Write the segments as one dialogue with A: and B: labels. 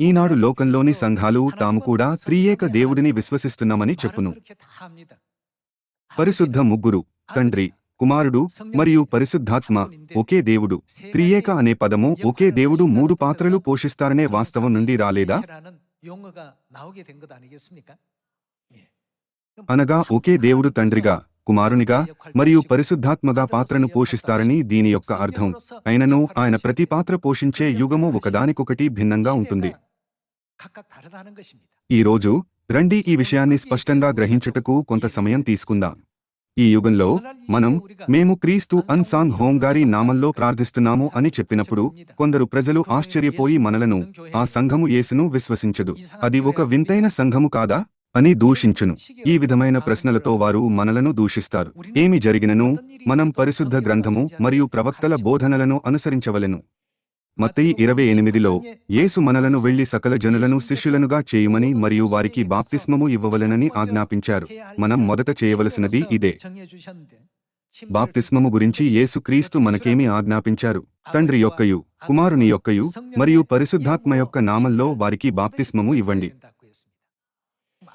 A: ఈనాడు లోకంలోని సంఘాలు తాము కూడా త్రియేక దేవుడిని విశ్వసిస్తున్నామని చెప్పును. పరిశుద్ధ ముగ్గురు తండ్రి కుమారుడు మరియు పరిశుద్ధాత్మ ఒకే దేవుడు. త్రియేక అనే పదము ఒకే దేవుడు మూడు పాత్రలు పోషిస్తారనే వాస్తవం నుండి రాలేదా? అనగా ఒకే దేవుడు తండ్రిగా కుమారునిగా మరియు పరిశుద్ధాత్మగా పాత్రను పోషిస్తారని దీని యొక్క అర్థం. అయినను ఆయన ప్రతి పాత్ర పోషించే యుగము ఒకదానికొకటి భిన్నంగా ఉంటుంది. ఈ రోజు రండి ఈ విషయాన్ని స్పష్టంగా గ్రహించుటకు కొంత సమయం తీసుకుందాం. ఈ యుగంలో మనం మేము క్రీస్తు అన్సాంగ్ హోం గారి నామంలో ప్రార్థిస్తున్నాము అని చెప్పినప్పుడు కొందరు ప్రజలు ఆశ్చర్యపోయి మనలను ఆ సంఘము యేసును విశ్వసించదు. అది ఒక వింతైన సంఘము కాదా అని దూషించును. ఈ విధమైన ప్రశ్నలతో వారు మనలను దూషిస్తారు. ఏమి జరిగినను? మనం పరిశుద్ధ గ్రంథము మరియు ప్రవక్తల బోధనలను అనుసరించవలెను. మత్తయి ఇరవై ఎనిమిదిలో యేసు మనలను వెళ్ళి సకల జనులను శిష్యులనుగా చేయమని మరియు వారికి బాప్తిస్మము ఇవ్వవలెనని ఆజ్ఞాపించారు. మనం మొదట చేయవలసినది ఇదే. బాప్తిస్మము గురించి యేసుక్రీస్తు మనకేమి ఆజ్ఞాపించారు? తండ్రి యొక్కయు కుమారుని యొక్కయు మరియు పరిశుద్ధాత్మ యొక్క నామంలో వారికి బాప్తిస్మము ఇవ్వండి.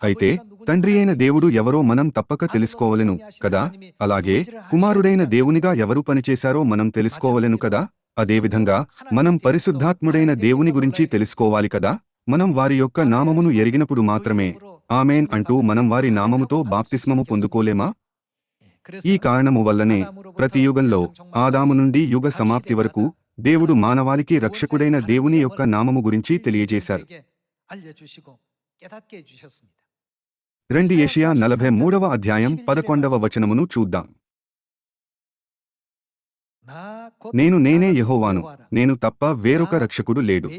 A: అయితే తండ్రి అయిన దేవుడు ఎవరో మనం తప్పక తెలుసుకోవలెను కదా? అలాగే కుమారుడైన దేవునిగా ఎవరు పనిచేశారో మనం తెలుసుకోవలను కదా? అదేవిధంగా మనం పరిశుద్ధాత్ముడైన దేవుని గురించి తెలుసుకోవాలి కదా? మనం వారి యొక్క నామమును ఎరిగినప్పుడు మాత్రమే ఆమెన్ అంటూ మనం వారి నామముతో బాప్తిస్మము పొందుకోలేమా? ఈ కారణము వల్లనే ప్రతి యుగంలో ఆదాము నుండి యుగ సమాప్తి వరకు దేవుడు మానవాళికి రక్షకుడైన దేవుని యొక్క నామము గురించి తెలియజేశారు. రెండు ఏషియా నలభై మూడవ అధ్యాయం పదకొండవ వచనమును చూద్దాం. నేను నేనే యహోవాను. నేను తప్ప వేరొక రక్షకుడు లేడు.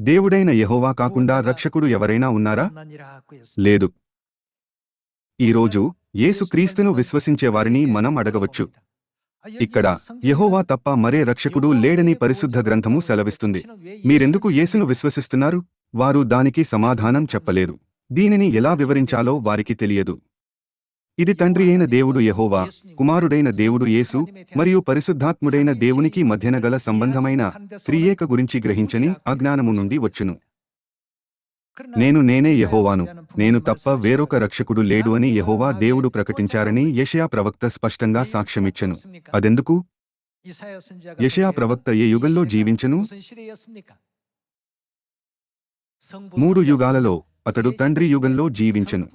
A: దేవుడైన యహోవా కాకుండా రక్షకుడు ఎవరైనా ఉన్నారా? లేదు. ఈరోజు యేసు క్రీస్తును విశ్వసించే వారిని మనం అడగవచ్చు. ఇక్కడ యహోవా తప్ప మరే రక్షకుడు లేడని పరిశుద్ధ గ్రంథము సెలవిస్తుంది. మీరెందుకు యేసును విశ్వసిస్తున్నారు? వారు దానికి సమాధానం చెప్పలేరు దీనిని ఎలా వివరించాలో వారికి తెలియదు. ఇది తండ్రి అయిన దేవుడు యహోవా కుమారుడైన దేవుడు యేసు మరియు పరిశుద్ధాత్ముడైన దేవునికి మధ్యన గల సంబంధమైన త్రియేక గురించి గ్రహించని అజ్ఞానము నుండి వచ్చును. నేను నేనే యహోవాను నేను తప్ప వేరొక రక్షకుడు లేడు అని యహోవా దేవుడు ప్రకటించారని యషయా ప్రవక్త స్పష్టంగా సాక్ష్యమిచ్చెను. అదెందుకు? యషయా ప్రవక్త ఏ యుగంలో జీవించెను? మూడు యుగాలలో అతడు తండ్రి యుగంలో జీవించెను.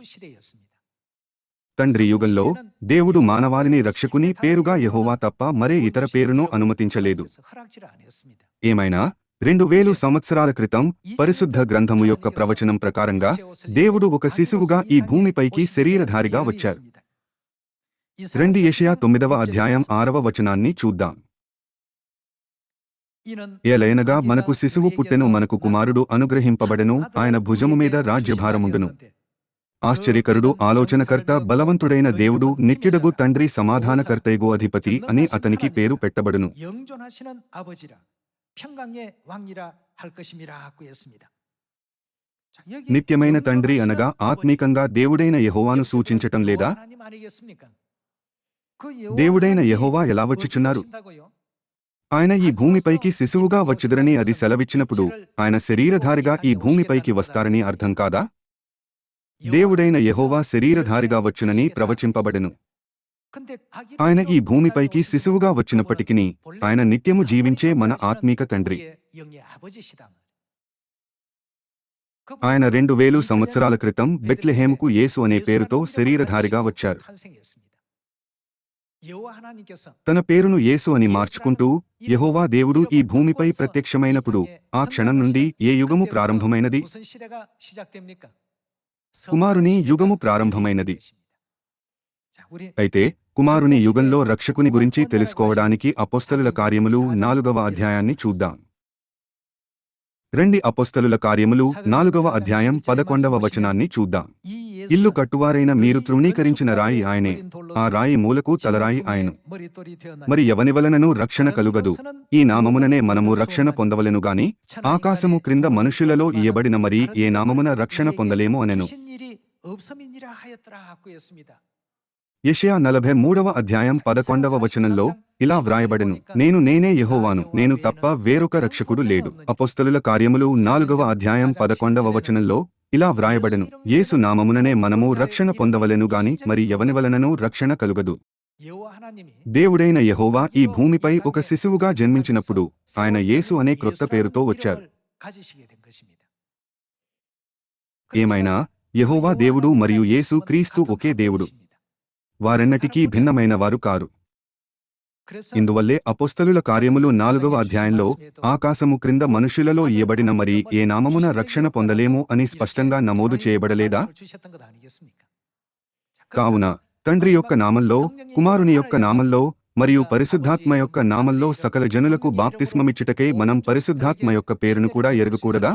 A: తండ్రి యుగంలో దేవుడు మానవాళిని రక్షకుని పేరుగా యహోవా తప్ప మరే ఇతర పేరును అనుమతించలేదు. ఏమైనా? రెండు వేలు సంవత్సరాల క్రితం పరిశుద్ధ గ్రంథము యొక్క ప్రవచనం ప్రకారంగా దేవుడు ఒక శిశువుగా ఈ భూమిపైకి శరీరధారిగా వచ్చారు. రెండు యెషయా తొమ్మిదవ అధ్యాయం ఆరవ వచనాన్ని చూద్దాం. ఏలైనగా మనకు శిశువు పుట్టెను మనకు కుమారుడు అనుగ్రహింపబడెను ఆయన భుజము మీద రాజ్యభారముండును. ఆశ్చర్యకరుడు ఆలోచనకర్త బలవంతుడైన దేవుడు నిత్యుడగు తండ్రి సమాధానకర్తయగు అధిపతి అని అతనికి పేరు పెట్టబడును. నిత్యమైన తండ్రి అనగా ఆత్మీకంగా దేవుడైన యహోవాను సూచించటం లేదా? దేవుడైన యహోవా ఎలా వచ్చిచున్నారు? ఆయన ఈ భూమిపైకి శిశువుగా వచ్చుదరని అది సెలవిచ్చినప్పుడు ఆయన శరీరధారిగా ఈ భూమిపైకి వస్తారని అర్థం కాదా? దేవుడైన యహోవా శరీరధారిగా వచ్చునని ప్రవచింపబడెను. ఆయన ఈ భూమిపైకి శిశువుగా వచ్చినప్పటికీ ఆయన నిత్యము జీవించే మన ఆత్మీక తండ్రి. ఆయన రెండు వేలు సంవత్సరాల క్రితం బెత్లెహేముకు యేసు అనే పేరుతో శరీరధారిగా వచ్చారు. తన పేరును యేసు అని మార్చుకుంటూ యహోవా దేవుడు ఈ భూమిపై ప్రత్యక్షమైనప్పుడు ఆ క్షణం నుండి ఏ యుగము ప్రారంభమైనది? కుమారుని యుగము ప్రారంభమైనది. అయితే కుమారుని యుగంలో రక్షకుని గురించి తెలుసుకోవడానికి అపోస్తలుల కార్యములు నాలుగవ అధ్యాయాన్ని చూద్దాం. రెండి అపోస్తలుల కార్యములు నాలుగవ అధ్యాయం పదకొండవ వచనాన్ని చూద్దాం. ఇల్లు కట్టువారైన మీరు తృణీకరించిన రాయి ఆయనే. ఆ రాయి మూలకు తలరాయి ఆయను. మరి ఎవనివలనను రక్షణ కలుగదు. ఈ నామముననే మనము రక్షణ పొందవలెను గాని ఆకాశము క్రింద మనుషులలో ఇయ్యబడిన మరి ఏ నామమున రక్షణ పొందలేము అనెను. యషయా నలభై మూడవ అధ్యాయం పదకొండవ వచనంలో ఇలా వ్రాయబడెను. నేను నేనే యహోవాను. నేను తప్ప వేరొక రక్షకుడు లేడు. అపొస్తలుల కార్యములు నాలుగవ అధ్యాయం పదకొండవ వచనంలో ఇలా వ్రాయబడను. యేసు నామముననే మనము రక్షణ పొందవలెను గాని మరి ఎవని వలననూ రక్షణ కలుగదు. దేవుడైన యహోవా ఈ భూమిపై ఒక శిశువుగా జన్మించినప్పుడు ఆయన యేసు అనే క్రొత్త పేరుతో వచ్చారు. ఏమైనా? యహోవా దేవుడు మరియు యేసు క్రీస్తు ఒకే దేవుడు. వారెన్నటికీ భిన్నమైన వారు కారు. ఇందువల్లే అపోస్తలుల కార్యములు నాలుగవ అధ్యాయంలో ఆకాశము క్రింద మనుషులలో ఇయ్యబడిన మరి ఏ నామమున రక్షణ పొందలేము అని స్పష్టంగా నమోదు చేయబడలేదా? కావున తండ్రి యొక్క నామంలో కుమారుని యొక్క నామంలో మరియు పరిశుద్ధాత్మ యొక్క నామంలో సకల జనులకు బాప్తిస్మమిచ్చుటకై మనం పరిశుద్ధాత్మ యొక్క పేరును కూడా ఎరగకూడదా?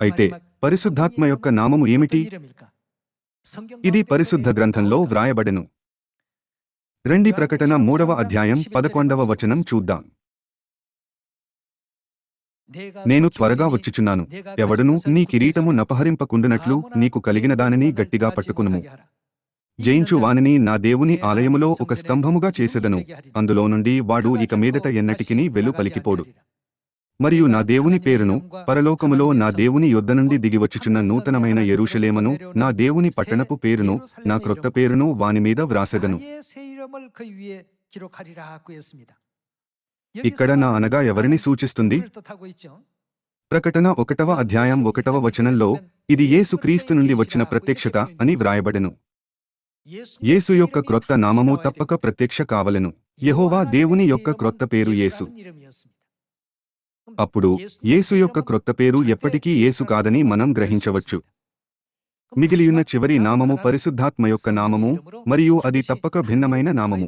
A: అయితే పరిశుద్ధాత్మ యొక్క నామము ఏమిటి? ఇది పరిశుద్ధ గ్రంథంలో వ్రాయబడెను. రెండి ప్రకటన మూడవ అధ్యాయం పదకొండవ వచనం చూద్దాం. నేను త్వరగా వచ్చుచున్నాను. ఎవడును నీ కిరీటము నపహరింపకుండునట్లు నీకు కలిగిన దానిని గట్టిగా పట్టుకునుము. జయించు వానిని నా దేవుని ఆలయములో ఒక స్తంభముగా చేసెదను. అందులో నుండి వాడు ఇక మీదట ఎన్నటికిని వెలు పలికిపోడు. మరియు నా దేవుని పేరును పరలోకములో నా దేవుని యొద్ద నుండి దిగివచ్చుచున్న నూతనమైన ఎరుషలేమను నా దేవుని పట్టణపు పేరును నా క్రొత్త పేరును వాని మీద వ్రాసెదను. ఇక్కడ నా అనగా ఎవరిని సూచిస్తుంది ప్రకటన ఒకటవ అధ్యాయం ఒకటవ వచనంలో ఇది యేసు క్రీస్తు నుండి వచ్చిన ప్రత్యక్షత అని వ్రాయబడెను యేసు యొక్క క్రొత్త నామము తప్పక ప్రత్యక్ష కావలెను యెహోవా దేవుని యొక్క క్రొత్త పేరు యేసు అప్పుడు యేసు యొక్క క్రొత్త పేరు ఎప్పటికీ యేసు కాదని మనం గ్రహించవచ్చు మిగిలియున్న చివరి నామము పరిశుద్ధాత్మ యొక్క నామము మరియు అది తప్పక భిన్నమైన నామము.